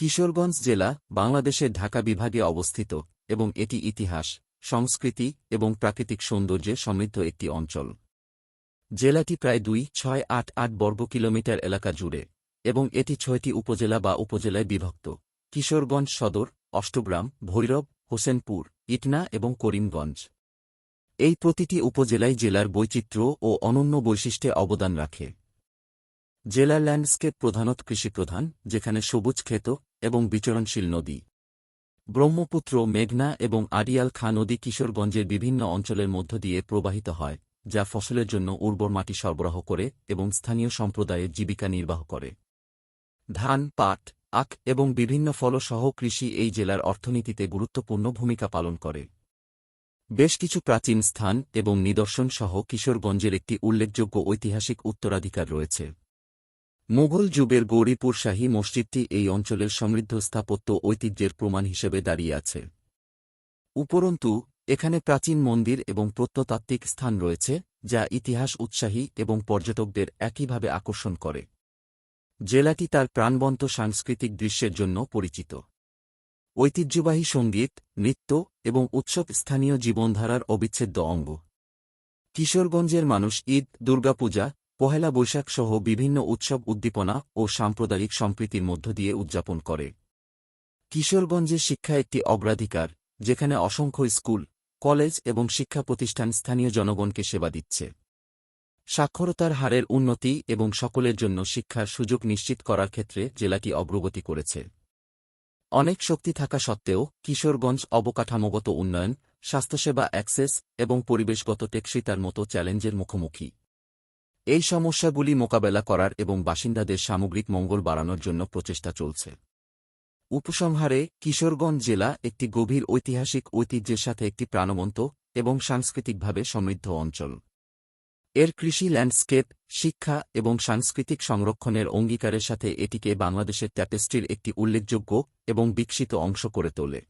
কিশোরগঞ্জ জেলা, বাংলাদেশের ঢাকা বিভাগে অবস্থিত এবং এটি ইতিহাস, সংস্কৃতি এবং প্রাকৃতিক সৌন্দর্যে সমৃদ্ধ একটি অঞ্চল। জেলাটি প্রায় দুই, ছয়, আট আট বর্গ কিলোমিটার এলাকা জুড়ে এবং এটি ছয়টি উপজেলা বা উপজেলায় বিভক্ত। কিশোরগঞ্জ সদর, অষ্টগ্রাম, ভৈরব, হোসেনপুর, ইটনা এবং করিমগঞ্জ। এই প্রতিটি উপজেলায় জেলার বৈচিত্র্য ও অনন্য বৈশিষ্ট্যে অবদান রাখে। জেলার ল্যান্ডস্কেপ প্রধানত কৃষিপ্রধান, যেখানে সবুজ ক্ষেত এবং বিচরণশীল নদী। ব্রহ্মপুত্র, মেঘনা এবং আড়িয়াল খা নদী কিশোরগঞ্জের বিভিন্ন অঞ্চলের মধ্য দিয়ে প্রবাহিত হয়, যা ফসলের জন্য উর্বর মাটি সরবরাহ করে এবং স্থানীয় সম্প্রদায়ের জীবিকা নির্বাহ করে। ধান, পাট, আখ এবং বিভিন্ন ফলসহ কৃষি এই জেলার অর্থনীতিতে গুরুত্বপূর্ণ ভূমিকা পালন করে। বেশ কিছু প্রাচীন স্থান এবং নিদর্শন সহ কিশোরগঞ্জের একটি উল্লেখযোগ্য ঐতিহাসিক উত্তরাধিকার রয়েছে। মুঘল যুগের গৌরীপুর শাহী মসজিদটি এই অঞ্চলের সমৃদ্ধ স্থাপত্য ঐতিহ্যের প্রমাণ হিসেবে দাঁড়িয়ে আছে। উপরন্তু, এখানে প্রাচীন মন্দির এবং প্রত্নতাত্ত্বিক স্থান রয়েছে, যা ইতিহাস উৎসাহী এবং পর্যটকদের একইভাবে আকর্ষণ করে। জেলাটি তার প্রাণবন্ত সাংস্কৃতিক দৃশ্যের জন্য পরিচিত। ঐতিহ্যবাহী সংগীত, নৃত্য এবং উৎসব স্থানীয় জীবনধারার অবিচ্ছেদ্য অঙ্গ। কিশোরগঞ্জের মানুষ ঈদ, দুর্গাপূজা পহেলা বৈশাখ সহ বিভিন্ন উৎসব উদ্দীপনা ও সাম্প্রদায়িক সম্প্রীতির মধ্য দিয়ে উদযাপন করে। কিশোরগঞ্জের শিক্ষা একটি অগ্রাধিকার, যেখানে অসংখ্য স্কুল, কলেজ এবং শিক্ষা প্রতিষ্ঠান স্থানীয় জনগণকে সেবা দিচ্ছে। সাক্ষরতার হারের উন্নতি এবং সকলের জন্য শিক্ষার সুযোগ নিশ্চিত করার ক্ষেত্রে জেলাটি অগ্রগতি করেছে। অনেক শক্তি থাকা সত্ত্বেও কিশোরগঞ্জ অবকাঠামোগত উন্নয়ন, স্বাস্থ্যসেবা অ্যাক্সেস এবং পরিবেশগত টেকসইতার মতো চ্যালেঞ্জের মুখোমুখি। এই সমস্যাগুলি মোকাবেলা করার এবং বাসিন্দাদের সামগ্রিক মঙ্গল বাড়ানোর জন্য প্রচেষ্টা চলছে। উপসংহারে, কিশোরগঞ্জ জেলা একটি গভীর ঐতিহাসিক ঐতিহ্যের সাথে একটি প্রাণবন্ত এবং সাংস্কৃতিকভাবে সমৃদ্ধ অঞ্চল। এর কৃষি ল্যান্ডস্কেপ, শিক্ষা এবং সাংস্কৃতিক সংরক্ষণের অঙ্গীকারের সাথে এটিকে বাংলাদেশের ট্যাপেস্ট্রির একটি উল্লেখযোগ্য এবং বিকশিত অংশ করে তোলে।